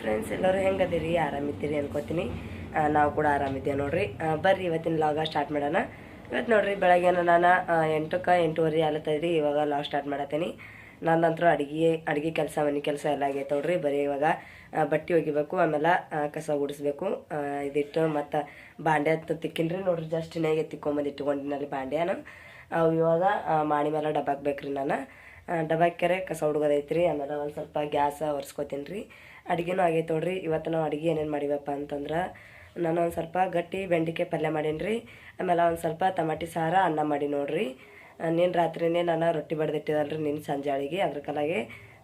Friends ಎಲ್ಲರೂ ಹೆಂಗದಿರಿ? ಆರಾಮಿದ್ದೀರಿ ಅನ್ಕೋತೀನಿ. ನಾವು ಕೂಡ ಆರಾಮಿದ್ದೇವೆ ನೋಡ್ರಿ. ಬರ್ರಿ, ಇವತ್ತಿನ ಲಾಗ ಸ್ಟಾರ್ಟ್ ಮಾಡೋಣ. ಇವತ್ತು ನೋಡ್ರಿ ಬೆಳಗ್ಗೆ ನಾನು ಎಂಟಕ್ಕೆ ಎಂಟೂವರೆ ಆಲತ್ತದ್ರಿ ಇವಾಗ ಲಾಗ್ ಸ್ಟಾರ್ಟ್ ಮಾಡತ್ತೀನಿ. ನಂದಂತರೂ ಅಡುಗೆ ಅಡುಗೆ ಕೆಲಸ, ಮನೆ ಕೆಲಸ ಎಲ್ಲ ಆಗೈತೆ ನೋಡ್ರಿ. ಬರೀ ಇವಾಗ ಬಟ್ಟೆ ಒಗಿಬೇಕು, ಆಮೇಲೆ ಕಸ ಗುಡಿಸ್ಬೇಕು. ಇದಿಟ್ಟು ಮತ್ತು ಬಾಂಡೆ ಅಂತ ತಿಕ್ಕಿನ್ರಿ ನೋಡ್ರಿ. ಜಸ್ಟ್ ನೇಗೆ ತಿಕ್ಕೊಂಬಂದು ಇಟ್ಕೊಂಡಿನಲ್ಲಿ ಬಾಂಡ್ಯಾನ ಇವಾಗ ಮಾಣಿ ಮೇಲೆ ಡಬ್ಬಾಕ್ಬೇಕ್ರಿ ನಾನು. ಡಬ್ಬಾಕ್ಯಾರೆ ಕಸ ಹುಡುಗೋದೈತ್ರಿ ಆಮೇಲೆ ಒಂದು ಸ್ವಲ್ಪ ಗ್ಯಾಸ ಒರೆಸ್ಕೊತೀನಿ ರೀ. ಅಡುಗೆನೂ ಆಗೈತೆ ನೋಡ್ರಿ ಇವತ್ತು ನಾವು ಅಡುಗೆ ಏನೇನು ಮಾಡಿವಪ್ಪ ಅಂತಂದ್ರೆ, ನಾನು ಒಂದು ಸ್ವಲ್ಪ ಗಟ್ಟಿ ಬೆಂಡಿಕಾಯಿ ಪಲ್ಯ ಮಾಡೀನಿ ರೀ, ಆಮೇಲೆ ಒಂದು ಸ್ವಲ್ಪ ತಮಾಟಿ ಸಾರ, ಅನ್ನ ಮಾಡಿ ನೋಡ್ರಿ. ನಿನ್ನ ರಾತ್ರಿನೇ ನಾನು ರೊಟ್ಟಿ ಬಡ್ದಿಟ್ಟಿದಲ್ರಿ ನಿನ್ನ ಸಂಜಾಳಿಗೆ ಅದ್ರ ಕಲಾಗೆ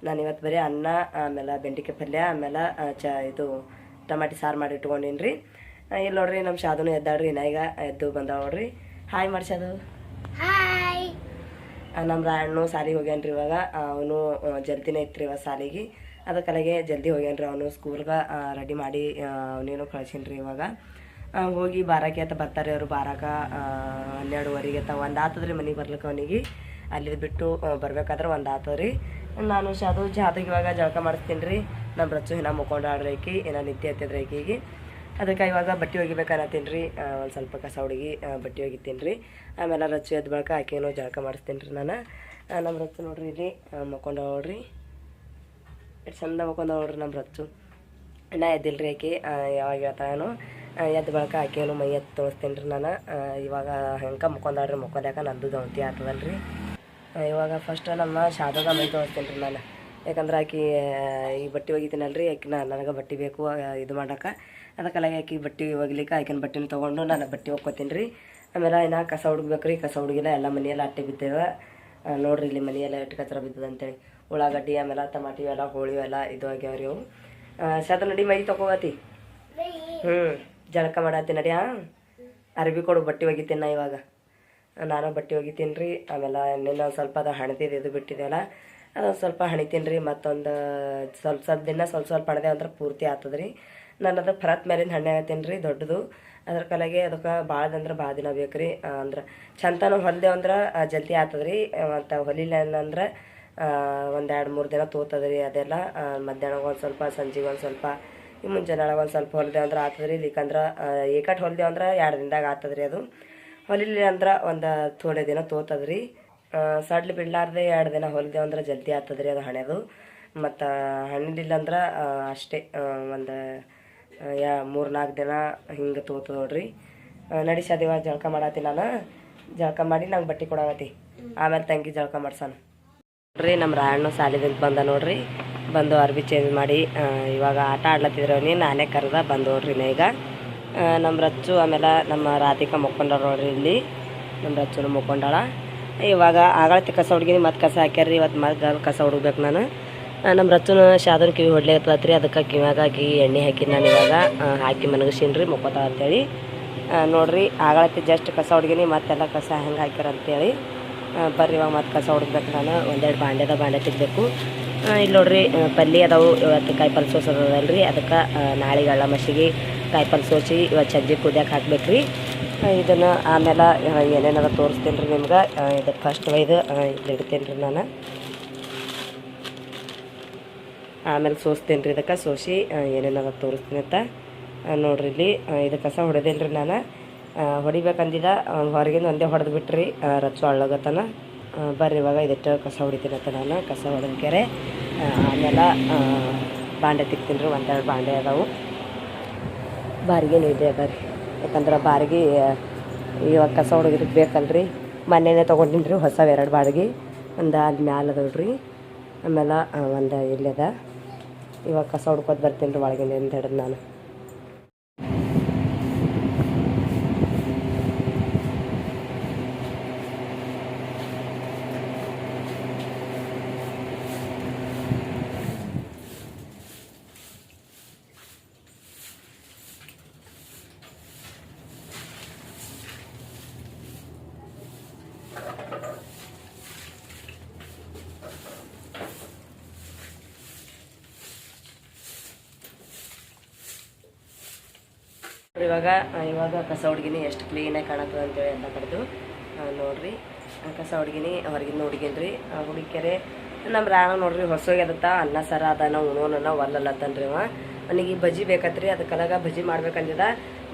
ನಾನು ಇವತ್ತು ಬರೀ ಅನ್ನ, ಆಮೇಲೆ ಬೆಂಡಿಕಾಯಿ ಪಲ್ಯ, ಆಮೇಲೆ ಚ, ಇದು ಟಮಾಟಿ ಸಾರು ಮಾಡಿ ಇಟ್ಕೊಂಡಿನ್ರಿ ರೀ. ಇಲ್ಲಿ ನೋಡ್ರಿ ನಮ್ಮ ಶಾದುನು ಎದ್ದಾಡ್ರಿ ಈಗ ಎದ್ದು ಬಂದಾವ ನೋಡ್ರಿ. ಹಾಯ್ ಮಾಡಿ ನಮ್ಮ ರಾಯಣ್ಣು ಸಾಲಿಗೆ ಹೋಗ್ಯಾನ್ರಿ ಇವಾಗ. ಅವನು ಜಲ್ದಿನೇ ಇತ್ತು ಇವಾಗ ಸಾಲಿಗೆ. ಅದಕ್ಕಲಾಗೆ ಜಲ್ದಿ ಹೋಗ್ಯಾನ್ರಿ ಅವನು ಸ್ಕೂಲ್ಗೆ ರೆಡಿ ಮಾಡಿ ಅವನೇನು ಕಳ್ಸಿನ್ರಿ ಇವಾಗ. ಹೋಗಿ ಬಾರಕ್ಕೆ ಅಂತ ಬರ್ತಾರೆ ಅವರು ಬಾರಾಕ ಹನ್ನೆರಡುವರೆಗೆ ಅಂತ ಒಂದು ಆತದ್ರಿ ಮನೆಗೆ ಬರ್ಲಿಕ್ಕೆ ಅವನಿಗೆ. ಅಲ್ಲಿ ಬಿಟ್ಟು ಬರ್ಬೇಕಾದ್ರೆ ಒಂದು ಆತದ್ರಿ ನಾನು ಶಾದು ಜಾತಿಗೆ ಇವಾಗ ಜಳಕ ಮಾಡಿಸ್ತೀನಿ ರೀ ನಮ್ಮ ರಚ್ಚು ಇನ್ನ ಮುಕ್ಕೊಂಡಾಡ್ರಿ ಆಕಿ ಇನ್ನ ನಿತ್ಯ ಹತ್ತಿದ್ರಿ ಆಕಿಗೆ. ಅದಕ್ಕೆ ಇವಾಗ ಬಟ್ಟೆ ಒಗಿಬೇಕಾರತ್ತೀನಿ ರೀ ಒಂದು ಸ್ವಲ್ಪ ಕಸ ಹುಡುಗಿ ಬಟ್ಟೆ ಒಗಿತೀನಿ ರೀ ಆಮೇಲೆ ರಚ್ಚು ಎದ್ದು ಬಳಕ ಆಕೆನೋ ಜಳಕ ಮಾಡಿಸ್ತೀನಿ ರೀ ನಾನು ನಮ್ಮ ರಚ್ಚು ನೋಡ್ರಿ ಇಲ್ಲಿ ಮಕ್ಕೊಂಡು ನೋಡ್ರಿ ಎಷ್ಟು ಚಂದ ಮಕ್ಕೊಂಡು ನೋಡ್ರಿ ನಮ್ಮ ರಚ್ಚು. ನಾ ಎದ್ದಿಲ್ಲ ರೀ ಆಕೆ ಯಾವಾಗ ಹೇಳ್ತಾನೋ ಎದ್ದು ಬಳಕ ಆಕೆನೋ ಮೈ ಎತ್ತು ತೋರಿಸ್ತೀನಿ ರೀ ನಾನು ಇವಾಗ ಹೆಂಗೆ ಮುಕ್ಕೊಂಡಾಡ್ರಿ ಮುಕ್ಕೊಂಡ್ಯಾಕ ನಂದು ಗೌತಿ ಆಗ್ತದಲ್ಲ ರೀ ಇವಾಗ ಫಸ್ಟ್ ನಮ್ಮ ಶಾದೋಗ ಮೈ ತೋರಿಸ್ತೀನಿ ರೀ ನಾನು. ಯಾಕಂದ್ರೆ ಆಕಿ ಈ ಬಟ್ಟೆ ಒಗಿತೀನಲ್ರಿ ಆಕಿನ ನನಗೆ ಬಟ್ಟೆ ಬೇಕು ಇದು ಮಾಡಕ್ಕೆ ಅದಕ್ಕೆಲ್ಲ ಆಕಿ ಬಟ್ಟೆ ಒಗಿಲಿಕ್ಕೆ, ಆಕಿನ ಬಟ್ಟೆನ ತೊಗೊಂಡು ನಾನು ಬಟ್ಟೆ ಒಕ್ಕೋತೀನಿ ರೀ ಆಮೇಲೆ ಇನ್ನು ಕಸ ಹುಡುಗ್ಬೇಕು ರೀ ಕಸ ಹುಡುಗಿಲ್ಲ ಎಲ್ಲ ಮನೆಯೆಲ್ಲ ಅಟ್ಟೆ ಬಿದ್ದೇವೆ. ನೋಡಿರಿ ಇಲ್ಲಿ ಮನೆಯೆಲ್ಲ ಎಷ್ಟು ಕಚ್ರ ಬಿದ್ದದ ಅಂತೇಳಿ. ಉಳ್ಳಾಗಡ್ಡಿ, ಆಮೇಲೆ ಟಮಾಟಿ ಎಲ್ಲ ಹೋಳಿ ಎಲ್ಲ ಇದು ಆಗ್ಯಾವ ರೀ ಅವು. ಸದ ನಡಿ ಮೈ ತೊಗೋತಿ ಹ್ಞೂ ಜಳಕ ಮಾಡತ್ತೀನಿ ನಡಿ ಹಾಂ ಅರ್ಬಿ ಕೊಡು, ಬಟ್ಟೆ ಒಗಿತೀನಿ ನಾ ಇವಾಗ. ನಾನು ಬಟ್ಟೆ ಒಗಿತೀನಿ ರೀ ಆಮೇಲೆ ನಿನ್ನ ಸ್ವಲ್ಪ ಅದು ಹಣದಿದ್ದು ಇದು ಬಿಟ್ಟಿದೆಯಲ್ಲ ಅದೊಂದು ಸ್ವಲ್ಪ ಹಣಿತೀನಿ ರೀ, ಮತ್ತೊಂದು ಸ್ವಲ್ಪ ಸ್ವಲ್ಪ ದಿನ ಸ್ವಲ್ಪ ಸ್ವಲ್ಪ ಹಣದೆ ಅಂದ್ರೆ ಪೂರ್ತಿ ಆಗ್ತದೆ ರೀ ನಾನು ಅದು ಫರತ್ ಮೇಲಿಂದ ಹಣ್ಣೆ ಆಗ್ತೀನಿ ರೀ, ದೊಡ್ಡದು. ಅದ್ರ ಕಲೆಗೆ ಅದಕ್ಕೆ ಭಾಳ ಅಂದ್ರೆ ಭಾಳ ದಿನ ಬೇಕು ರೀ ಅಂದ್ರೆ ಚಂತನ ಹೊಲಿದೆ ಅಂದ್ರೆ ಜಲ್ದಿ ಆತದ ರೀ ಮತ್ತು ಹೊಲಿಲ್ಲ ಅಂದ್ರೆ ಒಂದು ಮೂರು ದಿನ ತೋತದ ರೀ ಅದೆಲ್ಲ. ಮಧ್ಯಾಹ್ನಗೆ ಮಧ್ಯಾಹ್ನ ಒಂದು ಸ್ವಲ್ಪ, ಸಂಜೆಗೆ ಒಂದು ಸ್ವಲ್ಪ, ಈ ಮುಂಜಾನೆ ಒಂದು ಸ್ವಲ್ಪ ಹೊಲಿದೆ ಅಂದ್ರೆ ಆಗ್ತದೆ ರೀ ಇಲ್ಲಿಕಂದ್ರೆ ಏಕಟ್ ಹೊಲಿದೆ ಅಂದ್ರೆ ಎರಡು ದಿನದಾಗ ಆಗ್ತದೆ ರೀ ಅದು. ಹೊಲಿಲಿ ಅಂದ್ರೆ ಒಂದು ಥೋಡೆ ದಿನ ತೋತದ ರೀ ಸಡ್ಲು ಬಿಡ್ಲಾರ್ದೆ ಎರಡು ದಿನ ಹೊಲಿದೆವು ಅಂದ್ರೆ ಜಲ್ದಿ ಆಗ್ತದೆ ರೀ ಅದು ಹಣೆದು. ಮತ್ತು ಹಣ್ಣಿಲ್ಲ ಅಂದ್ರೆ ಅಷ್ಟೇ ಒಂದು ಯಾ ಮೂರು ನಾಲ್ಕು ದಿನ ಹಿಂಗೆ ತೋತು ನೋಡ್ರಿ. ಆ, ನಡಿ ಸದಿವ ಜಳಕ ಮಾಡತ್ತಿ ನಾನು. ಜಳಕ ಮಾಡಿ ನಂಗೆ ಬಟ್ಟೆ ಕೊಡಾಗತ್ತಿ ಆಮೇಲೆ ತಂಗಿ ಜಳಕ ಮಾಡ್ಸಾನು ನೋಡ್ರಿ ನಮ್ಮ ರಾಯಣ್ಣ ಸಾಲಿದಿಂದ ಬಂದ ನೋಡ್ರಿ. ಬಂದು ಅರ್ಬಿ ಚೇಂಜ್ ಮಾಡಿ ಇವಾಗ ಆಟ ಆಡ್ಲತ್ತಿದ್ರು ನೀ ನಾನೇ ಕರೆದ ಬಂದು ನೋಡ್ರಿ ನಾ ಈಗ. ನಮ್ಮ ರಚ್ಚು ಆಮೇಲೆ ನಮ್ಮ ರಾಧಿಕಾ ಮುಕ್ಕೊಂಡಾರ ನೋಡ್ರಿ ಇಲ್ಲಿ. ನಮ್ಮ ರಚ್ಚು ಮುಕ್ಕೊಂಡಾಳ. ಇವಾಗ ಆಗಳತ್ತೆ ಕಸ ಹುಡುಗಿನಿ, ಮತ್ತೆ ಕಸ ಹಾಕ್ಯಾರ್ರಿ, ಇವತ್ತು ಮತ್ತೆ ಕಸ ಹುಡುಗ್ಬೇಕು ನಾನು. ನಮ್ಮ ರಚನ ಶಾದನ್ ಕಿವಿ ಹೊಡ್ಲಿಕತ್ತತ್ರಿ ಅದಕ್ಕೆ ಕಿವ್ಯಾಗ ಹಾಕಿ ಎಣ್ಣೆ ಹಾಕಿ ನಾನು ಇವಾಗ ಹಾಕಿ ಮನಗಸೀನಿ ರೀ ಮುಪ್ಪತ್ತ ಅಂತೇಳಿ ನೋಡ್ರಿ ಆಗಳತ್ತೆ ಜಸ್ಟ್ ಕಸ ಹುಡುಗಿನಿ, ಮತ್ತೆಲ್ಲ ಕಸ ಹೆಂಗೆ ಹಾಕ್ಯಾರ ಅಂತೇಳಿ. ಬರ್ರಿ ಇವಾಗ ಮತ್ತೆ ಕಸ ಹುಡುಕ್ಬೇಕು ನಾನು, ಒಂದೆರಡು ಬಾಂಡೆದ ಬಾಂಡೆ ತಿಕ್ಕಬೇಕು ಇಲ್ಲಿ ನೋಡ್ರಿ ಪಲ್ಲಿ ಪಲ್ಯ ಅದಾವು, ಇವತ್ತು ಕಾಯಿಪಲ್ಲೆ ಸೋಸೋದಲ್ಲ ರೀ ಅದಕ್ಕೆ ನಾಳೆಗೆ ಅಳ್ಳ ಮಸಿಗೆ ಕಾಯಿಪಲ್ಲೆ ಸೋಸಿ, ಇವತ್ತು ಸಜ್ಜಿ ಕುದಿಯಕ್ಕೆ ಹಾಕ್ಬೇಕು ರೀ ಇದನ್ನು ಆಮೇಲೆ ಏನೇನದ ತೋರಿಸ್ತೀನಿ ರೀ ನಿಮ್ಗೆ. ಇದು ಫಸ್ಟ್ ಒಯ್ದು ಇಲ್ಲಿ ಇಡ್ತೀನಿ ರೀ ನಾನು. ಆಮೇಲೆ ಸೋಸ್ತೀನಿ ರೀ ಇದಕ್ಕೆ ಸೋಸಿ ಏನೇನದ ತೋರಿಸ್ತೀನಿ ಅಂತ. ನೋಡ್ರಿ ಇಲ್ಲಿ ಇದು ಕಸ ಹೊಡೆದೇನು ರೀ ನಾನು. ಹೊಡಿಬೇಕಂದಿದ ಹೊರಗಿಂದ ಒಂದೇ ಹೊಡೆದು ಬಿಟ್ರಿ ರಚ್ಚು ಅಳ್ಳಗತನ. ಬರ್ರಿ ಇವಾಗ ಇದಿಟ್ಟು ಕಸ ಹೊಡಿತೀನಿ ಅಂತ ನಾನು, ಕಸ ಹೊಡೆದ್ಕೆರೆ ಆಮೇಲೆ ಬಾಂಡೆ ತಿಕ್ತೀನಿ ರೀ, ಒಂದೆರಡು ಬಾಂಡೆ ಅದಾವು. ಬಾರಿಗೆ ಇದೆ ಅದ ರೀ. ಯಾಕಂದ್ರೆ ಬಾಡಿಗೆ ಇವಾಗ ಕಸ ಹೊಡೋದಕ್ಕೆ ಬೇಕಲ್ರಿ. ಮೊನ್ನೆನೇ ತೊಗೊಂಡಿನಿ ರೀ ಹೊಸ ಎರಡು ಬಾಡಿಗೆ. ಒಂದು ಅಲ್ಲಿ ಮ್ಯಾಲೆ ಅದಾವ್ರಿ. ಆಮೇಲೆ ಒಂದು ಇಲ್ಲದ. ಇವಾಗ ಕಸ ಹುಡ್ಕೋದು ಬರ್ತೀನಿ ರೀ ಒಳಗಿಂದ ಹಿಡಿದು ನಾನು. ಇವಾಗ ಇವಾಗ ಕಸ ಹುಡುಗಿನಿ ಎಷ್ಟು ಕ್ಲೀನಾಗಿ ಕಾಣತ್ತದ ಅಂತೇಳಿ ಎಲ್ಲ ಕಡ್ದು ನೋಡ್ರಿ. ಆ ಕಸ ಹುಡುಗಿನಿ ಹೊರಗಿನ ಹುಡುಗಿನ್ರಿ. ಹುಡುಗಿಕೆರೆ ನಮ್ಮ ರಾಣ ನೋಡ್ರಿ ಹೊಸೋಗ್ಯದತ್ತ ಅನ್ನ ಸರ ಅದಾನ ಉಣೋನ ಒಲ್ಲಲ್ಲತ್ತನ್ರಿ ಅವ. ಅವನಿಗೆ ಬಜ್ಜಿ ಬೇಕತ್ರಿ ಅದಕ್ಕಲಾಗ ಬಜ್ಜಿ ಮಾಡ್ಬೇಕಂದಿದ.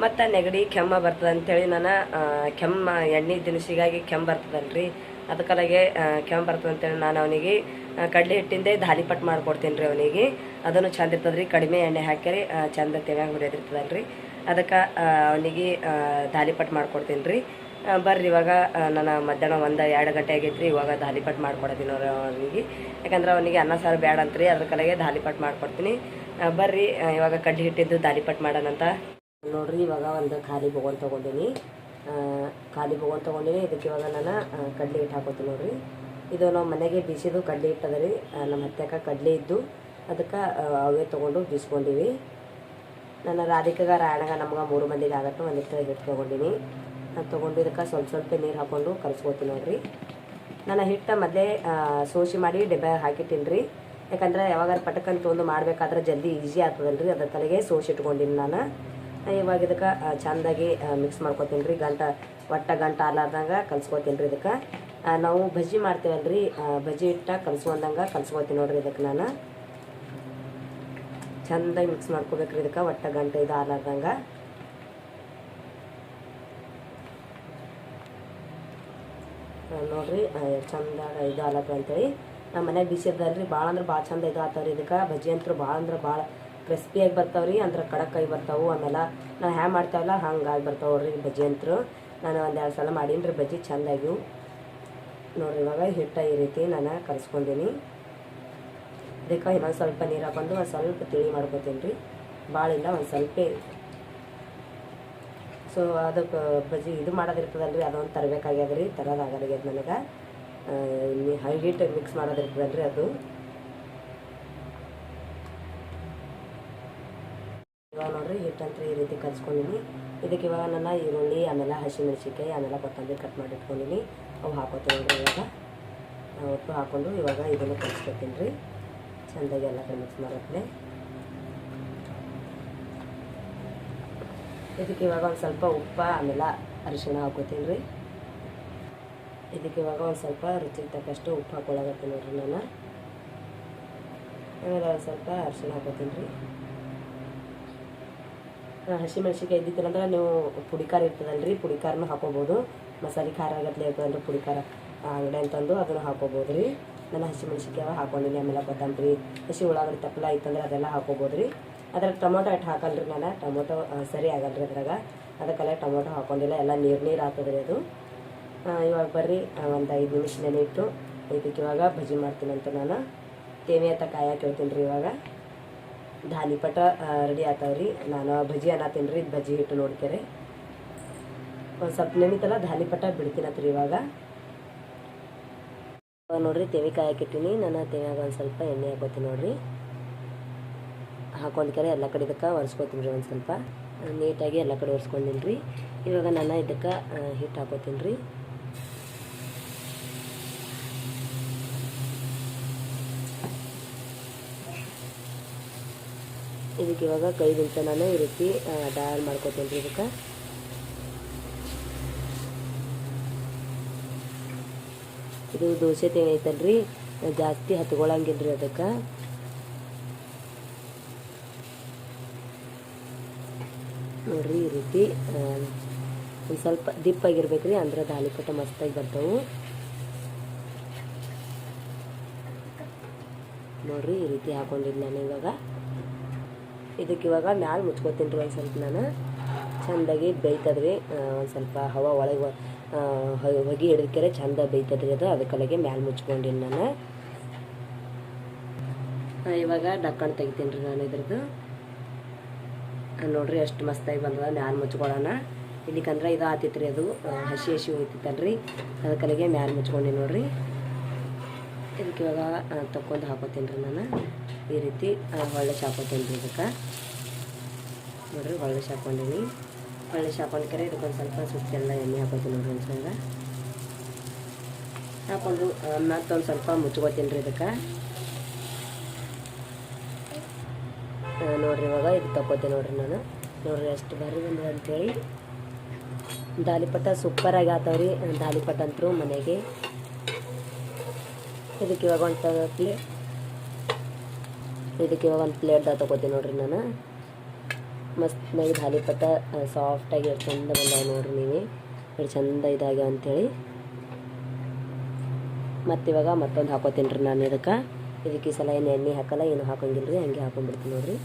ಮತ್ತು ನೆಗಡಿ ಕೆಮ್ಮ ಬರ್ತದೆ ಅಂತೇಳಿ ನಾನು ಆ, ಕೆಮ್ಮ ಎಣ್ಣೆ ದಿನಸಿಗಾಗಿ ಕೆಮ್ಮ ಬರ್ತದಲ್ರಿ. ಅದಕ್ಕಲಾಗೆ ಕೆಮ್ಮ ಬರ್ತದೆ ಅಂತೇಳಿ ನಾನು ಅವನಿಗೆ ಕಡಲೆ ಹಿಟ್ಟಿಂದೆ ದಾಲಿಪಟ್ಟು ಮಾಡ್ಕೊಡ್ತೀನಿ ರೀ ಅವನಿಗೆ. ಅದನ್ನು ಚಂದ ಇರ್ತದ್ರಿ ಕಡಿಮೆ ಎಣ್ಣೆ ಹಾಕಿರಿ ಆ, ಚಂದ ತೆವ್ಯಾಂಗ ಹುರಿಯೋದಿರ್ತದಲ್ರಿ ಅದಕ್ಕೆ ಅವನಿಗೆ ದಾಲಿಪಟ್ ಮಾಡ್ಕೊಡ್ತೀನಿ ರೀ. ಬರ್ರಿ, ಇವಾಗ ನನ್ನ ನಾನು ಮಧ್ಯಾಹ್ನ ಒಂದು ಎರಡು ಗಂಟೆ ಆಗೈತ್ರಿ, ಇವಾಗ ದಾಲಿಪಟ್ ಮಾಡ್ಕೊಡತೀನಿ ಅವ್ರ ಅವನಿಗೆ. ಯಾಕಂದ್ರೆ ಅವನಿಗೆ ಅನ್ನ ಸಾರು ಬೇಡ ಅಂತ್ರಿ, ಅದ್ರ ಕಲೆಗೆ ದಾಲಿಪಟ್ ಮಾಡ್ಕೊಡ್ತೀನಿ. ಬರ್ರಿ ಇವಾಗ ಕಡ್ಡಿ ಹಿಟ್ಟಿದ್ದು ದಾಲಿಪಟ್ ಮಾಡೋಣಂತ ನೋಡ್ರಿ, ಇವಾಗ ಒಂದು ಖಾಲಿ ಬೊಗೋನ್ ತೊಗೊಂಡಿನಿ. ಖಾಲಿ ಬೊಗೋನ್ ತೊಗೊಂಡಿನಿ, ಇದಕ್ಕೆ ಇವಾಗ ನಾನು ಕಡ್ಲೆ ಹಿಟ್ಟು ಹಾಕೋತೀನಿ ನೋಡ್ರಿ. ಇದು ನಾವು ಮನೆಗೆ ಬಿಸಿದು ಕಡ್ಲೆ ಹಿಟ್ಟು ರೀ. ನಮ್ಮ ಹತ್ಯಾಕ ಕಡ್ಲೆ ಇದ್ದು, ಅದಕ್ಕೆ ಅವೇ ತೊಗೊಂಡು ಬೀಸ್ಕೊಂಡಿವಿ. ನನ್ನ ರಾಧಿಕಾಗ ರಾಯಣಗ ನಮ್ಗೆ ಮೂರು ಮಂದಿಗೆ ಆಗಟ್ಟು ಒಂದಿಷ್ಟು ಹಿಟ್ಟು ತೊಗೊಂಡಿನಿ. ನಾನು ತೊಗೊಂಡಿದ್ದಕ್ಕೆ ಸ್ವಲ್ಪ ಸ್ವಲ್ಪ ನೀರು ಹಾಕ್ಕೊಂಡು ಕಲಿಸ್ಕೊತೀನಿ ನೋಡ್ರಿ. ನಾನು ಹಿಟ್ಟು ಮೊದಲೇ ಸೋಸಿ ಮಾಡಿ ಡಬ್ಬೆ ಹಾಕಿಟ್ಟೀನಿ ರೀ. ಯಾಕಂದ್ರೆ ಯಾವಾಗ ಪಟಕನ್ ತೊಗೊಂಡು ಮಾಡಬೇಕಾದ್ರೆ ಜಲ್ದಿ ಈಸಿ ಆಗ್ತದಲ್ರಿ, ಅದ್ರ ತಲೆಗೆ ಸೋಸಿ ಇಟ್ಕೊಂಡಿನಿ ನಾನು. ಇವಾಗ ಇದಕ್ಕೆ ಚೆಂದಾಗಿ ಮಿಕ್ಸ್ ಮಾಡ್ಕೊತೀನಿ ರೀ. ಗಂಟ, ಒಟ್ಟ ಗಂಟ ಆಲಾರ್ದಂಗೆ ಕಲ್ಸ್ಕೊತೀನಿ ರೀ ಇದಕ್ಕೆ. ನಾವು ಬಜ್ಜಿ ರೀ ಬಜ್ಜಿ ಹಿಟ್ಟ ಕಲ್ಸ್ಕೊಂಡಂಗೆ ಕಲ್ಸ್ಕೊತೀನಿ ನೋಡ್ರಿ ಇದಕ್ಕೆ ನಾನು. ಚಂದಾಗಿ ಮಿಕ್ಸ್ ಮಾಡ್ಕೋಬೇಕ್ರಿ ಇದಕ್ಕೆ ಒಟ್ಟ ಗಂಟೆ ಇದು ಆಲಾರ್ದಂಗೆ. ನೋಡಿರಿ ಚಂದಾಗ ಇದು ಆಲತ್ತ ಅಂತೇಳಿ. ನಮ್ಮ ಮನ್ಯಾಗ ಬಿಸಿರ್ದಲ್ರಿ ಭಾಳ ಅಂದ್ರೆ ಭಾಳ ಚಂದ ಇದು ಆತಾವ್ರಿ ಇದಕ್ಕೆ. ಬಜ್ಜಿ ಅಂತೂ ಭಾಳ ಅಂದ್ರೆ ಭಾಳ ಕ್ರಿಸ್ಪಿಯಾಗಿ ಬರ್ತಾವ್ರಿ, ಅಂದ್ರೆ ಕಡಕಾಯಿ ಬರ್ತಾವು. ಆಮೇಲೆ ನಾವು ಹ್ಯಾಂಗೆ ಮಾಡ್ತಾವಲ್ಲ ಹಂಗಾಗಿ ಬರ್ತಾವ್ರಿ ನೋಡ್ರಿ ಬಜ್ಜಿ ಅಂತೂ. ನಾನು ಒಂದೆರಡು ಸಲ ಮಾಡೀನಿ ರೀ ಬಜ್ಜಿ ಚಂದಾಗಿವು ನೋಡ್ರಿ ಇವಾಗ ಹಿಟ್ಟ ಈ ರೀತಿ ನಾನು ಕಲಿಸ್ಕೊಂಡೀನಿ ಇದಕ್ಕೆ ಇನ್ನೊಂದು ಸ್ವಲ್ಪ ನೀರು ಹಾಕೊಂಡು ಒಂದು ಸ್ವಲ್ಪ ತಿಳಿ ಮಾಡ್ಕೊತೀನಿ ರೀ. ಭಾಳ ಇಲ್ಲ ಒಂದು ಸ್ವಲ್ಪ ಸೊ ಅದಕ್ಕೆ ಬಜ್ಜಿ ಇದು ಮಾಡೋದಿರ್ತದಲ್ರಿ, ಅದೊಂದು ತರಬೇಕಾಗ್ಯದ ರೀ ತರೋದಾಗಲ್ಲಾಗ್ಯದ ನನಗೆ. ಹಿಟ್ಟು ಮಿಕ್ಸ್ ಮಾಡೋದಿರ್ತದಲ್ರಿ ಅದು. ಇವಾಗ ನೋಡ್ರಿ ಹಿಟ್ಟಂತ್ರಿ ಈ ರೀತಿ ಕಲ್ಸ್ಕೊಂಡಿನಿ ಇದಕ್ಕೆ ಇವಾಗ ನಾನು ಈರುಳ್ಳಿ, ಆಮೇಲೆ ಹಸಿಮೆಣಸಿನ್ಕಾಯಿ, ಆಮೇಲೆ ಕೊತ್ತಂಬರಿ ಕಟ್ ಮಾಡಿ ಇಟ್ಕೊಂಡಿನಿ ಅವು ಹಾಕೋತೀನಿ ಇವಾಗ. ಒಟ್ಟು ಹಾಕೊಂಡು ಇವಾಗ ಇದನ್ನು ಕಲಿಸ್ಕೊತೀನಿ ರೀ. ಚೆಂದಾಗಿ ಎಲ್ಲ ಕಡೆ ಮಿಕ್ಸ್ ಇದಕ್ಕೆ ಇವಾಗ ಒಂದು ಸ್ವಲ್ಪ ಉಪ್ಪ, ಆಮೇಲೆ ಅರಿಶಿಣ ಹಾಕೋತೀನಿ ರೀ ಇದಕ್ಕೆ ಇವಾಗ ಒಂದು ಸ್ವಲ್ಪ ರುಚಿಗೆ ತಕ್ಕಷ್ಟು ಉಪ್ಪು ಹಾಕೊಳ್ಳಾಗತ್ತೀನಿ ನೋಡ್ರಿ ನಾನು. ಆಮೇಲೆ ಒಂದು ಸ್ವಲ್ಪ ಅರಿಶಿಣ ಹಾಕೋತೀನಿ ರೀ ಹಸಿಮೆಣ್ಸಿಕಾಯಿ ಇದ್ದಿತ್ತಂದ್ರೆ ನೀವು ಪುಡಿ ಖಾರ ರೀ ಪುಡಿ ಖಾರನೂ ಹಾಕೋಬೋದು. ಮಸಾಲೆ ಖಾರ ಆಗತ್ಲೆ ಇರ್ತದಲ್ಲ ಪುಡಿ ಖಾರ. ಅಂಗಡಿ ಅಂತಂದು ಅದನ್ನು ಹಾಕೋಬೋದು ರೀ ನಾನು ಹಸಿಮೆಣ್ಸಿಕಾಯಿ ಹಾಕೊಂಡಿನಿ ಆಮೇಲೆ ಕೊತ್ತಂಬರಿ, ಹಸಿ ಉಳ್ಳಾಗಡ್ಡಿ ತಪ್ಪಲ ಇತ್ತಂದ್ರೆ ಅದೆಲ್ಲ ಹಾಕೋಬೋದು ರೀ ಅದ್ರಾಗ ಟೊಮೊಟೊ ಇಟ್ಟು ಹಾಕಲ್ರಿ ನಾನು, ಟೊಮೊಟೊ ಸರಿ ಆಗಲ್ರಿ ಅದ್ರಾಗ. ಅದಕ್ಕೆಲ್ಲ ಟೊಮೊಟೊ ಹಾಕೊಂಡಿಲ್ಲ, ಎಲ್ಲ ನೀರು ನೀರು ಹಾಕೋದ್ರಿ ಅದು. ಇವಾಗ ಬರ್ರಿ ಒಂದು ಐದು ನಿಮಿಷ ನೆನೆಯಿಟ್ಟು ಇದಕ್ಕೆ ಇವಾಗ ಬಜ್ಜಿ ಮಾಡ್ತೀನಿ ಅಂತ ನಾನು. ತೇವೆ ಅಂತ ಕಾಯಕ್ಕೆ ಹೇಳ್ತೀನಿ ರೀ ಇವಾಗ ಧಾನಿಪಟ ರೆಡಿ ಆತಾವ್ರಿ. ನಾನು ಬಜ್ಜಿ ಅನ್ನತ್ತೀನಿ ರೀ ಬಜ್ಜಿ ಹಿಟ್ಟು ನೋಡ್ಕೇರಿ. ಒಂದು ಸ್ವಲ್ಪ ನೆನೀತಲ್ಲ ಧಾನಿಪಟ ಬಿಡ್ತೀನತ್ರಿ ಇವಾಗ. ನೋಡ್ರಿ ತೆವಿ ಹಾಕಿಟ್ಟಿನಿ. ನಾನು ತೆವ್ಯಾಗ ಒಂದು ಸ್ವಲ್ಪ ಎಣ್ಣೆ ಹಾಕೋತೀನಿ ನೋಡ್ರಿ. ಹಾಕೊಂಡ್ಕೆರೆ ಎಲ್ಲ ಕಡೆ ಇದಕ್ಕೆ ಒರೆಸ್ಕೊತೀನಿ ರೀ ಒಂದು ಸ್ವಲ್ಪ. ನೀಟಾಗಿ ಎಲ್ಲ ಕಡೆ ಒರೆಸ್ಕೊಂಡಿನಿ ರೀ. ಇವಾಗ ನಾನು ಇದಕ್ಕೆ ಹಿಟ್ಟು ಹಾಕೋತೀನಿ ರೀ. ಇದಕ್ಕೆ ಇವಾಗ ಕೈದಿಂತ ನಾನು ಈ ರೀತಿ ಡಾಲ್ ಮಾಡ್ಕೋತೀನಿ ರೀ ಇದಕ್ಕೆ. ಇದು ದೋಸೆ ತೇವೆ ಐತಲ್ರಿ, ಜಾಸ್ತಿ ಹತ್ಕೊಳಂಗಿಲ್ಲ ರೀ ಅದಕ್ಕೆ. ನೋಡ್ರಿ ಈ ರೀತಿ ಒಂದು ಸ್ವಲ್ಪ ದಿಪ್ಪಾಗಿರ್ಬೇಕು ರೀ ಅಂದ್ರೆ ದಾಳಿಪಟ ಮಸ್ತಾಗಿ ಬರ್ತಾವು. ನೋಡ್ರಿ ಈ ರೀತಿ ಹಾಕೊಂಡಿದ್ದು ನಾನು ಇವಾಗ. ಇದಕ್ಕೆ ಇವಾಗ ಮ್ಯಾಲ ಮುಚ್ಕೋತೀನಿ ರೀ ಒಂದು ಸ್ವಲ್ಪ ನಾನು. ಚೆಂದಾಗಿ ಬೇಯ್ತದ್ರಿ ಒಂದು ಸ್ವಲ್ಪ ಹವಾ ಒಳಗೆ ಹೊಗೆ ಹಿಡಿದಕ್ಕೆ ಚಂದ ಬೇಯ್ತದ್ರಿ ಅದು ಅದಕ್ಕೊಳಗೆ ಮ್ಯಾಲೆ ಮುಚ್ಕೊಂಡಿನಿ ನಾನು. ಇವಾಗ ಡಕ್ಕಣ್ ತೆಗಿತೀನಿ ರೀ ನಾನು ಇದ್ರದ್ದು. ನೋಡ್ರಿ ಎಷ್ಟು ಮಸ್ತಾಗಿ ಬಂದದ, ಮ್ಯಾಲೆ ಮುಚ್ಕೊಳ್ಳೋಣ. ಇಲ್ಲಿಕಂದ್ರೆ ಇದು ಆತಿತ್ತು ರೀ ಅದು ಹಸಿ ಹಸಿ ಹೋಯ್ತಿತ್ತಲ್ರಿ. ಅದಕ್ಕೆ ಮ್ಯಾಲೆ ಮುಚ್ಕೊಂಡು ನೋಡ್ರಿ. ಇದಕ್ಕೆ ಇವಾಗ ತಕ್ಕೊಂಡು ಹಾಕೋತೀನಿ ರೀ ನಾನು. ಈ ರೀತಿ ಹೊಳ್ಳೆ ಹಾಕೋತೀನಿ ರೀ ಇದಕ್ಕೆ. ನೋಡ್ರಿ ಹೊಳ್ಳೆ ಹಾಕೊಂಡಿನಿ ಹೊಳ್ಳೆ ಹಾಕೊಂಡ್ಕರೆ ಇದಕ್ಕೊಂದು ಸ್ವಲ್ಪ ಸುತ್ತೆಲ್ಲ ಎಣ್ಣೆ ಹಾಕೋತೀನಿ ನೋಡ್ರಿ ಒಂದು ಸ್ವಲ್ಪ. ಹಾಕೊಂಡು ಮತ್ತೊಂದು ಸ್ವಲ್ಪ ಮುಚ್ಕೋತೀನಿ ರೀ ಇದಕ್ಕೆ. ನೋಡ್ರಿ ಇವಾಗ ಇದು ತಗೋತೀನಿ ನೋಡ್ರಿ ನಾನು. ನೋಡ್ರಿ ಎಷ್ಟು ಬಾರಿ ಬಂದ ಅಂತೇಳಿ. ದಾಲಿಪಟ್ಟ ಸೂಪರಾಗಿ ಆತಾವ್ರಿ. ದಾಲಿಪಟ್ಟ ಅಂತರೂ ಮನೆಗೆ. ಇದಕ್ಕೆ ಇವಾಗ ಒಂದು ಪ್ಲೇ ಇದಕ್ಕೆ ಇವಾಗ ಒಂದು ಪ್ಲೇಟ್ದಾಗ ತಗೋತೀನಿ ನೋಡ್ರಿ ನಾನು. ಮಸ್ತ್ನಾಗಿ ಧಾಲಿಪಟ ಸಾಫ್ಟಾಗಿ ಎಷ್ಟು ಚಂದ ಬಂದಾವ ನೋಡ್ರಿ ನೀವು ಎಷ್ಟು ಚಂದ ಇದಾಗ್ಯಾವ ಅಂಥೇಳಿ ಮತ್ತು ಇವಾಗ ಮತ್ತೊಂದು ಹಾಕೋತೀನಿ ರೀ ನಾನು ಇದಕ್ಕೆ. ಇದಕ್ಕೆ ಈ ಸಲ ಏನು ಎಣ್ಣೆ ಹಾಕಲ್ಲ, ಏನು ಹಾಕೋಂಗಿಲ್ಲ ರೀ ಹಂಗೆ ಹಾಕೊಂಡ್ಬಿಡ್ತೀನಿ ನೋಡ್ರಿ.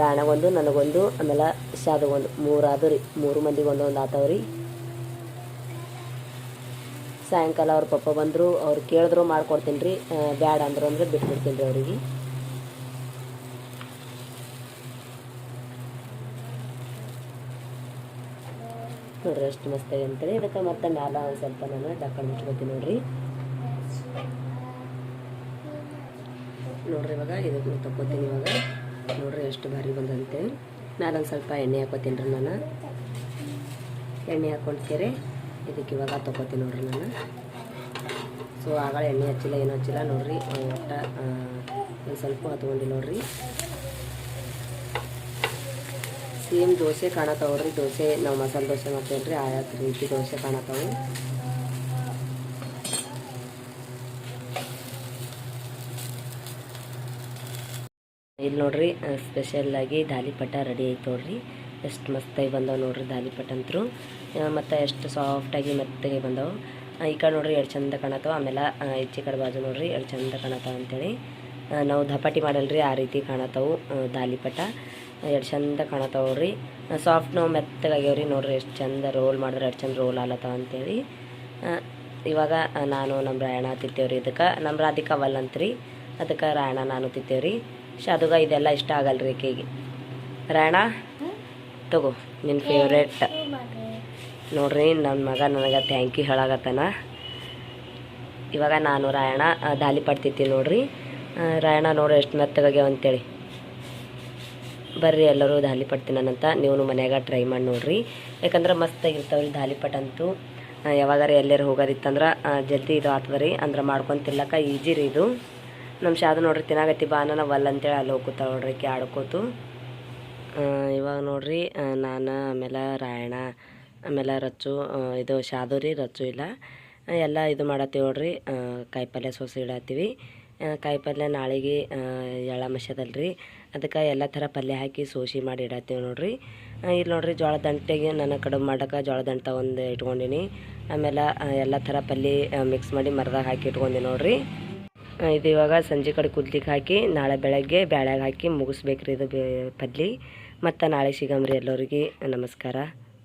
ರಾಣಗೊಂದು, ನನಗೊಂದು, ಆಮೇಲೆ ಶಾದಗೊಂದು. ಮೂರು ಆದವು ರೀ, ಮೂರು ಮಂದಿಗೆ ಒಂದೊಂದು ಆತಾವ ರೀ. ಸಾಯಂಕಾಲ ಅವ್ರ ಪಪ್ಪ ಬಂದರು, ಅವ್ರು ಕೇಳಿದ್ರು ಮಾಡ್ಕೊಡ್ತೀನಿ ರೀ ಬ್ಯಾಡ ಅಂದರು ಅಂದ್ರೆ ಬಿಟ್ಬಿಡ್ತೀನಿ ರೀ ಅವರಿಗೆ. ನೋಡ್ರಿ ಎಷ್ಟು ಮಸ್ತಾಗಿ ಅಂತೇಳಿ ಇದಕ್ಕೆ ಮತ್ತೆ ಮ್ಯಾಲ ಒಂದು ಸ್ವಲ್ಪ ನಾನು ಡಕ್ಕಣ್ ಮುಚ್ಕೋತೀನಿ ನೋಡ್ರಿ. ನೋಡ್ರಿ ಇವಾಗ, ಇದಕ್ಕೆ ತಕ್ಕೋತೀನಿ ಇವಾಗ. ನೋಡ್ರಿ ಎಷ್ಟು ಭಾರಿ ಬಂದಂತೆ. ಮ್ಯಾಲ ಒಂದು ಸ್ವಲ್ಪ ಎಣ್ಣೆ ಹಾಕೋತೀನಿ ರೀ ನಾನು. ಎಣ್ಣೆ ಹಾಕೊಂಡ್ಕೇರೆ ಇದಕ್ಕೆ ಇವಾಗ ತಗೋತೀನಿ ನೋಡ್ರಿ ನಾನು. ಸೊ ಆಗಳ ಎಣ್ಣೆ ಹಚ್ಚಿಲ್ಲ, ಏನು ಹಚ್ಚಿಲ್ಲ ನೋಡ್ರಿ. ಒಟ್ಟು ಒಂದು ಸ್ವಲ್ಪ ಹತ್ಕೊಂಡಿಲ್ಲ ನೋಡ್ರಿ. ಸೇಮ್ ದೋಸೆ ಕಾಣತ್ತವ್ರಿ, ದೋಸೆ, ನಾವು ಮಸಾಲೆ ದೋಸೆ ಮಾಡ್ತೇವೆ ರೀ ಆಯಾ ರೀತಿ ದೋಸೆ ಕಾಣತಾವು ಇಲ್ಲಿ ನೋಡ್ರಿ ಸ್ಪೆಷಲ್ಲಾಗಿ ದಾಲಿಪಟ್ಟ ರೆಡಿ ಆಯ್ತು ನೋಡ್ರಿ. ಎಷ್ಟು ಮಸ್ತಾಗಿ ಬಂದವು ನೋಡ್ರಿ ದಾಲಿಪಟ್ಟ ಅಂತರು ಮತ್ತು ಎಷ್ಟು ಸಾಫ್ಟಾಗಿ ಮೆತ್ತಗೆ ಬಂದವು. ಈ ಕಡೆ ನೋಡ್ರಿ ಎರಡು ಚಂದ ಕಾಣತ್ತವ. ಆಮೇಲೆ ಈಚೆ ಕಡೆ ಬಾಜು ನೋಡ್ರಿ ಎರಡು ಚಂದ ಕಾಣತ್ತವ ಅಂತೇಳಿ. ನಾವು ಧಪಾಟಿ ಮಾಡಲ್ರಿ ಆ ರೀತಿ ಕಾಣತ್ತವು ದಾಲಿಪಟ ಎರಡು ಚಂದ ಕಾಣತ್ತವ ರೀ ಸಾಫ್ಟ್ ನಾವು ಮೆತ್ತಗಾಗ್ಯಾವ್ರಿ ನೋಡ್ರಿ ಎಷ್ಟು ಚಂದ ರೋಲ್ ಮಾಡಿದ್ರೆ ಎಷ್ಟು ಚಂದ ರೋಲ್ ಆಲತ್ತವ ಅಂತೇಳಿ. ಆ, ಇವಾಗ ನಾನು ನಮ್ಮ ರಾಯಣ ತಿತ್ತೇವ್ರಿ ಇದಕ್ಕೆ. ನಮ್ಮ ರಾಧಿಕಾ ವಲ್ ಅಂತ್ರಿ. ಅದಕ್ಕೆ ರಾಯಣ ನಾನು ತಿತ್ತೇವ್ರಿ. ಶಾದುಗ ಇದೆಲ್ಲ ಇಷ್ಟ ಆಗಲ್ರಿ ಆಕೆಗೆ ರಾಯಣ ತಗೋ ನಿನ್ನ ಫೇವ್ರೇಟ್ ನೋಡ್ರಿ ನನ್ನ ಮಗ ನನಗೆ ಥ್ಯಾಂಕ್ ಯು ಹೇಳಾಗತ್ತಾನ ಇವಾಗ ನಾನು ರಾಯಣ ದಾಲಿ ಪಡ್ತಿತ್ತೀನಿ ನೋಡ್ರಿ. ರಾಯಣ ನೋಡ್ರಿ ಎಷ್ಟು ಮೆತ್ತಗಾಗ್ಯಾವ ಅಂತೇಳಿ. ಬರ್ರಿ ಎಲ್ಲರೂ ದಾಲಿ ಪಡ್ತೀನಿ ನಾನಂತ ನೀವು ಮನ್ಯಾಗ ಟ್ರೈ ಮಾಡಿ ನೋಡ್ರಿ. ಯಾಕಂದ್ರೆ ಮಸ್ತಾಗಿರ್ತಾವೆ ರೀ ದಾಲಿಪಟ್ ಅಂತೂ. ಯಾವಾಗಾರ ಎಲ್ಲರೂ ಹೋಗೋದಿತ್ತಂದ್ರೆ ಜಲ್ದಿ ಇದು ಆಗ್ತದೆ ರೀ ಅಂದ್ರೆ ಮಾಡ್ಕೊಂಡು ತಿನ್ಲಕ್ಕ ಈಜಿ ರೀ ಇದು. ನಮ್ಮ ಶಾದು ನೋಡ್ರಿ ತಿನ್ನಾಗತ್ತಿ ಬಾ ನಾನು ವಲ್ ಅಂತೇಳಿ ಅಲ್ಲಿ ಹೋಗ್ಕೊತಾಳ ನೋಡ್ರಿ ಆಡ್ಕೋತು ಇವಾಗ ನೋಡ್ರಿ ನಾನು, ಆಮೇಲೆ ರಾಯಣ, ಆಮೇಲೆ ರಚ್ಚು ಇದು ಶಾದು ರೀ, ರಚ್ಚು ಇಲ್ಲ. ಎಲ್ಲ ಇದು ಮಾಡತ್ತೀವಿ ನೋಡ್ರಿ ಕಾಯಿ ಕಾಯಿಪಲ್ಯ ಸೋಸಿ ಇಡತ್ತೀವಿ. ಕಾಯಿ ಕಾಯಿಪಲ್ಯ ನಾಳೆಗೆ ಎಳ್ಳ ಮಶದಲ್ಲ ರೀ. ಅದಕ್ಕೆ ಎಲ್ಲ ಥರ ಪಲ್ಯ ಹಾಕಿ ಸೋಸಿ ಮಾಡಿ ಇಡತ್ತೀವಿ ನೋಡ್ರಿ. ಇಲ್ಲಿ ನೋಡ್ರಿ ಜೋಳ ದಂಟೆಗೆ ನನ್ನ ಕಡುಬು ಮಾಡಕ್ಕೆ ಜೋಳ ದಂಟ ಒಂದು ಇಟ್ಕೊಂಡಿನಿ. ಆಮೇಲೆ ಎಲ್ಲ ಥರ ಪಲ್ಯ ಮಿಕ್ಸ್ ಮಾಡಿ ಮರದಾಗ ಹಾಕಿ ಇಟ್ಕೊಂಡಿ ನೋಡ್ರಿ. ಇದು ಇವಾಗ ಸಂಜೆ ಕಡೆ ಕುದ್ಲಿಕ್ಕೆ ಹಾಕಿ, ನಾಳೆ ಬೆಳಗ್ಗೆ ಬ್ಯಾಳ್ಯಾಗ ಹಾಕಿ ಮುಗಿಸ್ಬೇಕ್ರಿ ಇದು ಬೇ, ಪಲ್ಯ. ಮತ್ತು ನಾಳೆ ಸಿಗಮ್ರಿ ಎಲ್ಲರಿಗೆ ನಮಸ್ಕಾರ.